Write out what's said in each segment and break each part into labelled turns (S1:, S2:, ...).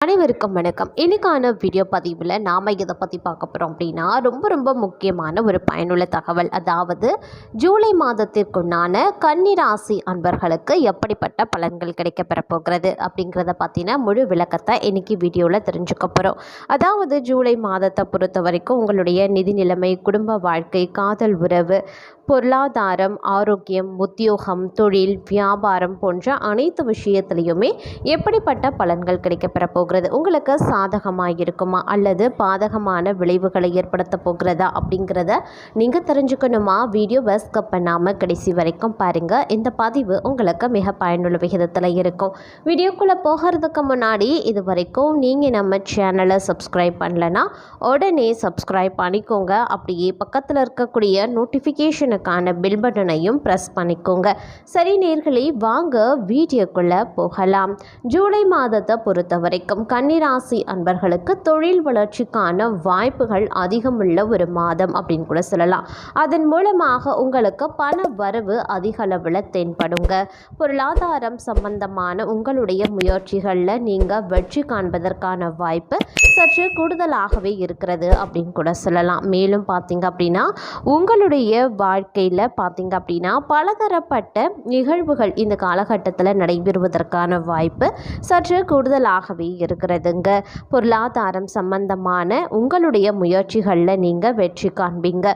S1: அனைவருக்கும் வணக்கம். இன்னைக்கான வீடியோ பதிவில் நாம் இதை பற்றி பார்க்க போகிறோம் அப்படின்னா ரொம்ப ரொம்ப முக்கியமான ஒரு பயனுள்ள தகவல். அதாவது ஜூலை மாதத்திற்குண்டான கன்னிராசி அன்பர்களுக்கு எப்படிப்பட்ட பலன்கள் கிடைக்கப்பெற போகிறது அப்படிங்கிறத பார்த்தீங்கன்னா முழு விளக்கத்தை இன்னைக்கு வீடியோவில் தெரிஞ்சுக்க போகிறோம் அதாவது ஜூலை மாதத்தை பொறுத்த வரைக்கும் உங்களுடைய நிதி நிலைமை குடும்ப வாழ்க்கை காதல் உறவு பொருளாதாரம் ஆரோக்கியம் உத்தியோகம் தொழில் வியாபாரம் போன்ற அனைத்து விஷயத்துலையுமே எப்படிப்பட்ட பலன்கள் கிடைக்கப்பெற போகிறது? உங்களுக்கு சாதகமாக இருக்குமா அல்லது பாதகமான விளைவுகளை ஏற்படுத்த போகிறதா? அப்படிங்கிறத நீங்கள் தெரிஞ்சுக்கணுமா? வீடியோ ஸ்கப் பண்ணாமல் கடைசி வரைக்கும் பாருங்கள் இந்த பதிவு உங்களுக்கு மிக பயனுள்ள விகிதத்தில் இருக்கும். வீடியோக்குள்ளே போகிறதுக்கு முன்னாடி இது வரைக்கும் நீங்கள் நம்ம சேனலை சப்ஸ்கிரைப் பண்ணலன்னா உடனே சப்ஸ்கிரைப் பண்ணிக்கோங்க. அப்படியே பக்கத்தில் இருக்கக்கூடிய நோட்டிஃபிகேஷனுக்கான பில் பட்டனையும் ப்ரெஸ் பண்ணிக்கோங்க. சரி நேர்களே வாங்க வீடியோக்குள்ளே போகலாம். ஜூலை மாதத்தை பொறுத்த வரைக்கும் கன்னிராசி அன்பர்களுக்கு தொழில் வளர்ச்சிக்கான வாய்ப்புகள் அதிகமுள்ள ஒரு மாதம் அப்படின்னு கூட சொல்லலாம். அதன் மூலமாக உங்களுக்கு பண வரவு அதிக அளவில் தென்படுங்க. பொருளாதாரம் சம்பந்தமான உங்களுடைய முயற்சிகளில் நீங்கள் வெற்றி காண்பதற்கான வாய்ப்பு சற்று கூடுதலாகவே இருக்கிறது அப்படின்னு கூட சொல்லலாம். மேலும் பார்த்தீங்க அப்படின்னா உங்களுடைய வாழ்க்கையில் பார்த்தீங்க அப்படின்னா பலதரப்பட்ட நிகழ்வுகள் இந்த காலகட்டத்தில் நடைபெறுவதற்கான வாய்ப்பு சற்று கூடுதலாகவே இருக்கிறதுங்க. பொருளாதாரம் சம்பந்தமான உங்களுடைய முயற்சிகளில் நீங்கள் வெற்றி காண்பீங்க.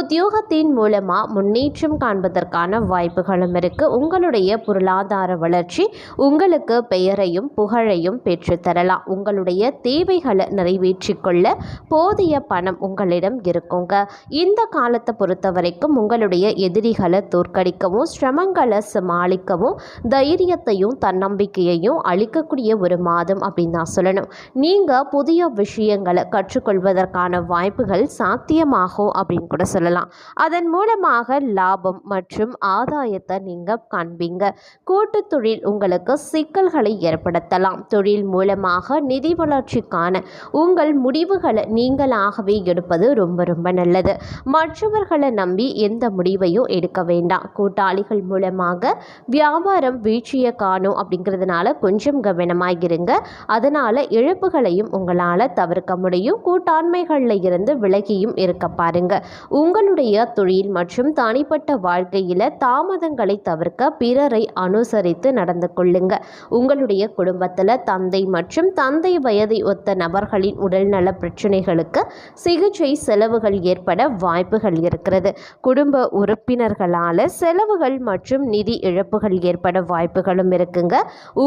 S1: உத்தியோகத்தின் மூலமாக முன்னேற்றம் காண்பதற்கான வாய்ப்புகளும் இருக்குது உங்களுடைய பொருளாதார வளர்ச்சி உங்களுக்கு பெயரையும் புகழையும் பெற்றுத்தரலாம். உங்களுடைய தேவைகளை நிறைவேற்றிக்கொள்ள போதிய பணம் உங்களிடம் இருக்குங்க. இந்த காலத்தை பொறுத்த வரைக்கும் உங்களுடைய எதிரிகளை தோற்கடிக்கவும் சிரமங்களை சமாளிக்கவும் தைரியத்தையும் தன்னம்பிக்கையையும் அளிக்கக்கூடிய ஒரு மாதம் அப்படின்னு நான் சொல்லணும். நீங்கள் புதிய விஷயங்களை கற்றுக்கொள்வதற்கான வாய்ப்புகள் சாத்தியமாகும் அப்படின்னு கூட சொல்லலாம். அதன் மூலமாக லாபம் மற்றும் ஆதாயத்தை நீங்கள் காண்பீங்க. கூட்டு தொழில் உங்களுக்கு சிக்கல்களை ஏற்படுத்தலாம். தொழில் மூலமாக நிதி வளர்ச்சிக்கான உங்கள் முடிவுகளை நீங்களாகவே எடுப்பது ரொம்ப ரொம்ப நல்லது. மற்றவர்களை நம்பி எந்த முடிவையும் எடுக்க வேண்டாம். கூட்டாளிகள் மூலமாக வியாபாரம் வீழ்ச்சியை காணும் அப்படிங்கிறதுனால கொஞ்சம் கவனமாக இருங்க. அதனால் இழப்புகளையும் உங்களால் தவிர்க்க முடியும். கூட்டாண்மைகளில் இருந்து விலகியும் இருக்க பாருங்க. உங்களுடைய தொழில் மற்றும் தனிப்பட்ட வாழ்க்கையில் தாமதங்களை தவிர்க்க பிறரை அனுசரித்து நடந்து கொள்ளுங்க. உங்களுடைய குடும்பத்தில் தந்தை மற்றும் தந்தை வயதை ஒத்த நபர்களின் உடல்நல பிரச்சனைகளுக்கு சிகிச்சை செலவுகள் ஏற்பட வாய்ப்புகள் இருக்கிறது. குடும்ப உறுப்பினர்களால் செலவுகள் மற்றும் நிதி இழப்புகள் ஏற்பட வாய்ப்புகளும் இருக்குங்க.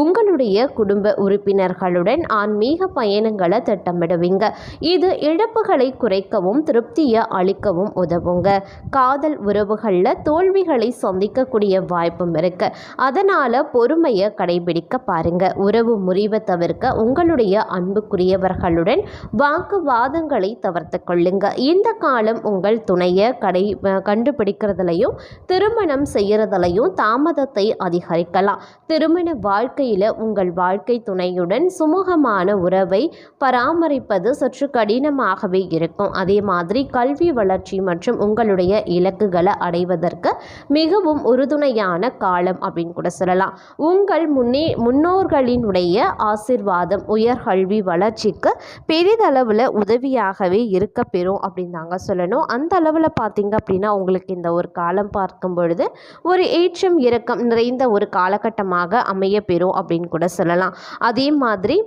S1: உங்களுடைய குடும்ப உறுப்பினர்களுடன் ஆன்மீக பயணங்களை திட்டமிடுவீங்க. இது இழப்புகளை குறைக்கவும் திருப்தியை அளிக்கவும் உதவுங்க. காதல் உறவுகளில் தோல்விகளை சந்திக்கக்கூடிய வாய்ப்பும் இருக்கு. அதனால் பொறுமையை கடைபிடிக்க பாருங்க. உறவு முறிவை தவிர்க்க உங்களுடைய அன்புக்குரியவர்களுடன் வாக்குவாதங்களை தவிர்த்து கொள்ளுங்க. இந்த காலம் உங்கள் துணையை கடை கண்டுபிடிக்கிறதுலையும் திருமணம் செய்கிறதுலையும் தாமதத்தை அதிகரிக்கலாம். திருமண வாழ்க்கையில் உங்கள் வாழ்க்கை துணையுடன் சுமூகமான உறவை பராமரிப்பது சற்று கடினமாகவே இருக்கும். அதே மாதிரி கல்வி வளர்ச்சி மற்றும் உங்களுடைய இலக்குகளை அடைவதற்கு மிகவும் உறுதுணையான காலம் அப்படின்னு கூட சொல்லலாம். உங்கள் முன்னே முன்னோர்களினுடைய ஆசிர்வாதம் உயர்கல்வி வளர்ச்சிக்கு பெரிதளவில் உதவியாகவே இருக்க பெறும் அப்படின்னு தாங்க சொல்லணும். அந்த அளவில் பார்த்தீங்க அப்படின்னா உங்களுக்கு இந்த ஒரு காலம் பார்க்கும் பொழுது ஒரு ஏற்றம் இறக்கம் நிறைந்த ஒரு காலகட்டமாக அமைய பெறும் அப்படின்னு கூட சொல்லலாம். அதே மாதிரி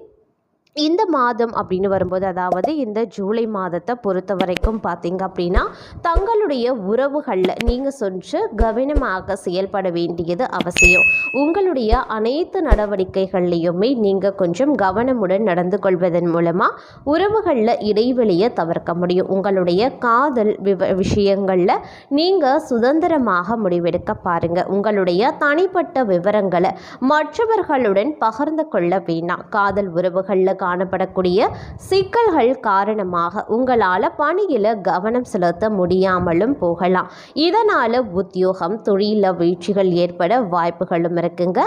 S1: இந்த மாதம் அப்படின்னு வரும்போது அதாவது இந்த ஜூலை மாதத்தை பொறுத்த வரைக்கும் பார்த்தீங்க அப்படின்னா தங்களுடைய உறவுகளில் நீங்கள் சொன்று கவனமாக செயல்பட வேண்டியது அவசியம். உங்களுடைய அனைத்து நடவடிக்கைகள்லையுமே நீங்கள் கொஞ்சம் கவனமுடன் நடந்து கொள்வதன் மூலமாக உறவுகளில் இடைவெளியை தவிர்க்க முடியும். உங்களுடைய காதல் விவ விஷயங்களில் நீங்கள் சுதந்திரமாக முடிவெடுக்க பாருங்கள் உங்களுடைய தனிப்பட்ட விவரங்களை மற்றவர்களுடன் பகிர்ந்து கொள்ள வேண்டாம் காதல் உறவுகளில் காணப்படக்கூடிய சிக்கல்கள் காரணமாக உங்களால் பணியில் கவனம் செலுத்த முடியாமலும் போகலாம். இதனால் உத்தியோகம் தொழில வீழ்ச்சிகள் ஏற்பட வாய்ப்புகளும் இருக்குங்க.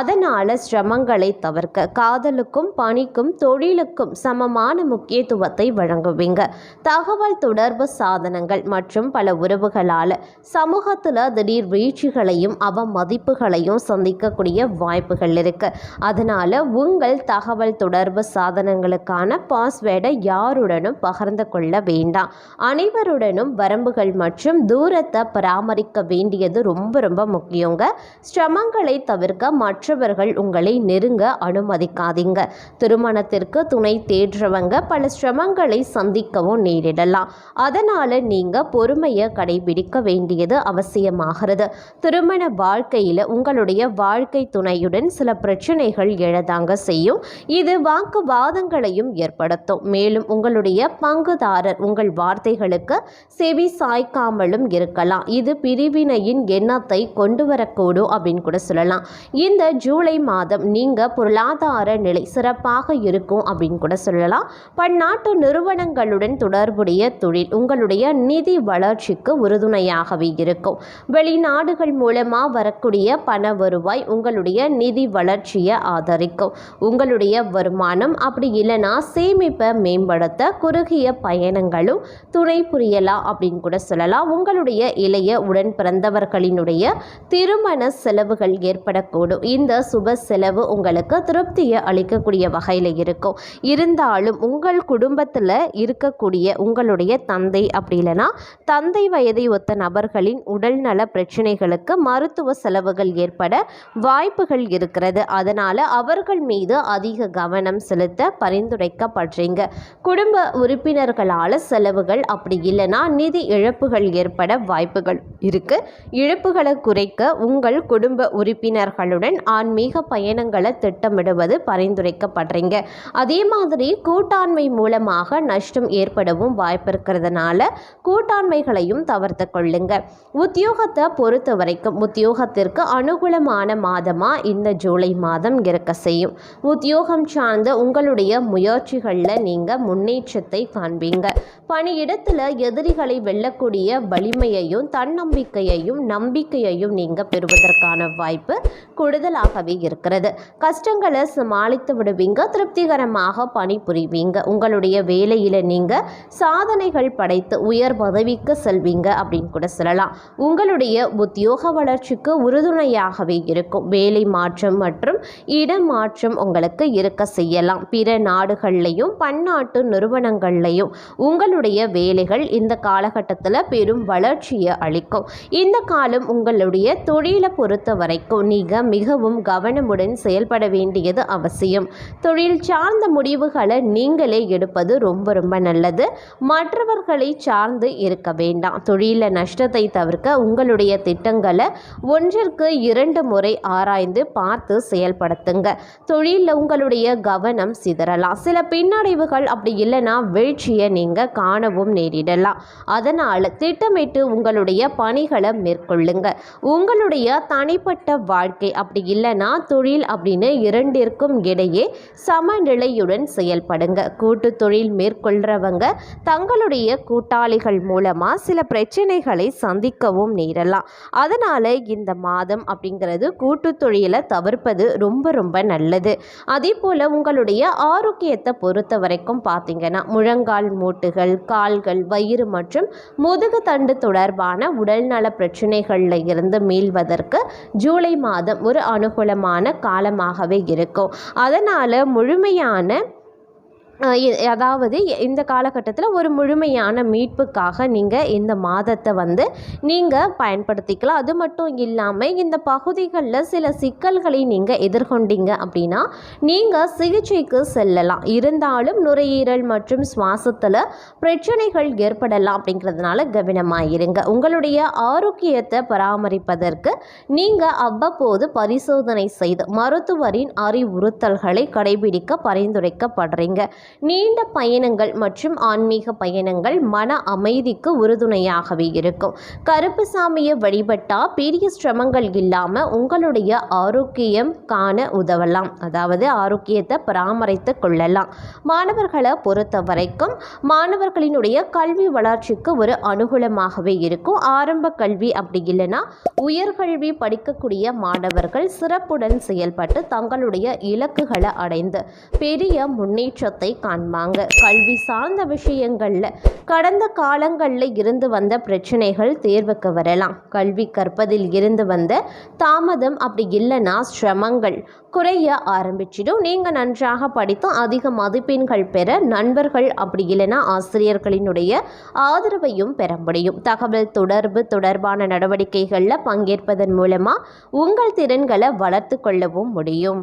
S1: அதனால் சிரமங்களை தவிர்க்க காதலுக்கும் பணிக்கும் தொழிலுக்கும் சமமான முக்கியத்துவத்தை வழங்குவீங்க. தகவல் தொடர்பு சாதனங்கள் மற்றும் பல உறவுகளால் சமூகத்தில் திடீர் வீழ்ச்சிகளையும் அவமதிப்புகளையும் சந்திக்கக்கூடிய வாய்ப்புகள் இருக்கு. அதனால உங்கள் தகவல் தொடர்பு சாதனங்களுக்கான பாஸ்வேர்டை யாருடனும் பகிர்ந்து கொள்ள வேண்டாம். அனைவருடனும் வரம்புகள் மற்றும் தூரத்தை பராமரிக்க வேண்டியது ரொம்ப ரொம்ப முக்கியங்க. சிரமங்களை தவிர்க்க மற்றவர்கள் உங்களை நெருங்க அனுமதிக்காதீங்க. திருமணத்திற்கு துணை தேடுறவங்க பல சிரமங்களை சந்திக்கவும் நேரிடலாம். அதனால் நீங்கள் பொறுமையை கடைபிடிக்க வேண்டியது அவசியமாகிறது. திருமண வாழ்க்கையில் உங்களுடைய வாழ்க்கை துணையுடன் சில பிரச்சனைகள் எழதாங்க செய்யும். இது வாக்கு வாதங்களையும் ஏற்படுத்தும். மேலும் உங்களுடைய பங்குதாரர் உங்கள் வார்த்தைகளுக்கு செவி சாய்க்காமலும் இருக்கலாம். இது பிரிவினையின் எண்ணத்தை கொண்டு வரக்கூடும் அப்படின்னு கூட சொல்லலாம். இந்த ஜூலை மாதம் நீங்கள் பொருளாதார நிலை சிறப்பாக இருக்கும் அப்படின்னு கூட சொல்லலாம். பன்னாட்டு நிறுவனங்களுடன் தொடர்புடைய தொழில் உங்களுடைய நிதி வளர்ச்சிக்கு உறுதுணையாகவே இருக்கும். வெளிநாடுகள் மூலமாக வரக்கூடிய பண வருவாய் உங்களுடைய நிதி வளர்ச்சியை ஆதரிக்கும். உங்களுடைய வருமானம் அப்படி இல்லைன்னா சேமிப்பை மேம்படுத்த குறுகிய பயணங்களும் துணை புரியலாம் அப்படின்னு கூட சொல்லலாம். உங்களுடைய இளைய உடன் பிறந்தவர்களினுடைய திருமண செலவுகள் ஏற்படக்கூடும். இந்த சுப செலவு உங்களுக்கு திருப்தியை அளிக்கக்கூடிய வகையில் இருக்கும். இருந்தாலும் உங்கள் குடும்பத்தில் இருக்கக்கூடிய உங்களுடைய தந்தை அப்படி இல்லைன்னா தந்தை வயதை ஒத்த நபர்களின் உடல்நல பிரச்சனைகளுக்கு மருத்துவ செலவுகள் ஏற்பட வாய்ப்புகள் இருக்கிறது. அதனால் அவர்கள் மீது அதிக கவனம் செலுத்த பரிந்துரைக்கப்படுறீங்க. குடும்ப உறுப்பினர்களால் செலவுகள் அப்படி இல்லைன்னா நிதி இழப்புகள் ஏற்பட வாய்ப்புகள் இருக்கு. இழப்புகளை குறைக்க உங்கள் குடும்ப உறுப்பினர்களுடன் ஆன்மீக பயணங்களை திட்டமிடுவது பரிந்துரைக்கப்படுறீங்க. அதே மாதிரி கூட்டாண்மை மூலமாக நஷ்டம் ஏற்படவும் வாய்ப்பு இருக்கிறதுனால கூட்டாண்மைகளையும் தவிர்த்து கொள்ளுங்க. உத்தியோகத்தை பொறுத்த வரைக்கும் உத்தியோகத்திற்கு அனுகூலமான மாதமாக இந்த ஜூலை மாதம் இருக்க செய்யும். உத்தியோகம் சார்ந்த உங்களுடைய முயற்சிகளில் நீங்கள் முன்னேற்றத்தை காண்பீங்க. பணியிடத்தில் எதிரிகளை வெல்லக்கூடிய வலிமையையும் தன்னம்பிக்கையையும் நம்பிக்கையையும் நீங்கள் பெறுவதற்கான வாய்ப்பு கூடுதலாகவே இருக்கிறது. கஷ்டங்களை சமாளித்து விடுவீங்க திருப்திகரமாக பணிபுரிவீங்க. உங்களுடைய வேலையில் நீங்கள் சாதனைகள் படைத்து உயர் பதவிக்கு செல்வீங்க அப்படின்னு கூட சொல்லலாம். உங்களுடைய உத்தியோக வளர்ச்சிக்கு உறுதுணையாகவே இருக்கும். வேலை மாற்றம் மற்றும் இடமாற்றம் உங்களுக்கு இருக்க செய்யலாம். பிற நாடுகள்லையும் பன்னாட்டு நிறுவனங்கள்லையும் உங்களுடைய வேலைகள் இந்த காலகட்டத்தில் பெரும் வளர்ச்சியை அளிக்கும். இந்த காலம் உங்களுடைய தொழிலை பொறுத்த வரைக்கும் நீங்கள் மிகவும் கவனமுடன் செயல்பட வேண்டியது அவசியம். தொழில் சார்ந்த முடிவுகளை நீங்களே எடுப்பது ரொம்ப ரொம்ப நல்லது. மற்றவர்களை சார்ந்து இருக்க வேண்டாம். தொழிலில் நஷ்டத்தை தவிர்க்க உங்களுடைய திட்டங்களை ஒன்றிற்கு இரண்டு முறை ஆராய்ந்து பார்த்து செயல்படுத்துங்க. தொழிலில் உங்களுடைய கவனம் சிதறலாம். சில பின்னடைவுகள் அப்படி இல்லைன்னா வீழ்ச்சியை நீங்கள் காணவும் நேரிடலாம். அதனால் திட்டமிட்டு உங்களுடைய பணிகளை மேற்கொள்ளுங்க. உங்களுடைய தனிப்பட்ட வாழ்க்கை அப்படி இல்லைன்னா தொழில் அப்படின்னு இரண்டிற்கும் இடையே சமநிலையுடன் செயல்படுங்க. கூட்டு தொழில் மேற்கொள்கிறவங்க தங்களுடைய கூட்டாளிகள் மூலமாக சில பிரச்சனைகளை சந்திக்கவும் நேரலாம். அதனால் இந்த மாதம் அப்படிங்கிறது கூட்டு தொழிலை தவிர்ப்பது ரொம்ப ரொம்ப நல்லது. அதே போல் உங்களுடைய ஆரோக்கியத்தை பொறுத்த வரைக்கும் பார்த்தீங்கன்னா முழங்கால் மூட்டுகள் கால்கள் வயிறு மற்றும் முதுகு தண்டு தொடர்பான உடல்நல பிரச்சனைகளில் இருந்து மீள்வதற்கு ஜூலை மாதம் ஒரு அனுகூலமான காலமாகவே இருக்கும். அதனால் முழுமையான அதாவது இந்த காலகட்டத்தில் ஒரு முழுமையான மீட்புக்காக நீங்கள் இந்த மாதத்தை வந்து நீங்கள் பயன்படுத்திக்கலாம். அது மட்டும் இல்லாமல் இந்த பகுதிகளில் சில சிக்கல்களை நீங்கள் எதிர்கொண்டீங்க அப்படின்னா நீங்கள் சிகிச்சைக்கு செல்லலாம். இருந்தாலும் நுரையீரல் மற்றும் சுவாசத்தில் பிரச்சனைகள் ஏற்படலாம் அப்படிங்கிறதுனால கவனமாக இருங்க உங்களுடைய ஆரோக்கியத்தை பராமரிப்பதற்கு நீங்கள் அவ்வப்போது பரிசோதனை செய்து மருத்துவரின் அறிவுறுத்தல்களை கடைபிடிக்க பரிந்துரைக்கப்படுறீங்க. நீண்ட பயணங்கள் மற்றும் ஆன்மீக பயணங்கள் மன அமைதிக்கு உறுதுணையாகவே இருக்கும். கருப்பு சாமியை வழிபட்டால் பெரிய சிரமங்கள் இல்லாமல் உங்களுடைய ஆரோக்கியம் காண உதவலாம். அதாவது ஆரோக்கியத்தை பராமரித்து கொள்ளலாம். மாணவர்களை பொறுத்த வரைக்கும் மாணவர்களினுடைய கல்வி வளர்ச்சிக்கு ஒரு அனுகூலமாகவே இருக்கும். ஆரம்ப கல்வி அப்படி இல்லைன்னா உயர்கல்வி படிக்கக்கூடிய மாணவர்கள் சிறப்புடன் செயல்பட்டு தங்களுடைய இலக்குகளை அடைந்து பெரிய முன்னேற்றத்தை காண்பாங்க. கல்வி சார்ந்த விஷயங்களில் கடந்த காலங்களில் இருந்து வந்த பிரச்சனைகள் தேர்வுக்கு வரலாம். கல்வி கற்பதில் இருந்து வந்த தாமதம் அப்படி இல்லைன்னா சிரமங்கள் குறைய ஆரம்பிச்சிடும். நீங்கள் நன்றாக படித்து அதிக மதிப்பெண்கள் பெற நண்பர்கள் அப்படி இல்லைன்னா ஆசிரியர்களினுடைய ஆதரவையும் பெற முடியும். தகவல் தொடர்பு தொடர்பான நடவடிக்கைகளில் பங்கேற்பதன் மூலமாக உங்கள் திறன்களை வளர்த்து கொள்ளவும் முடியும்.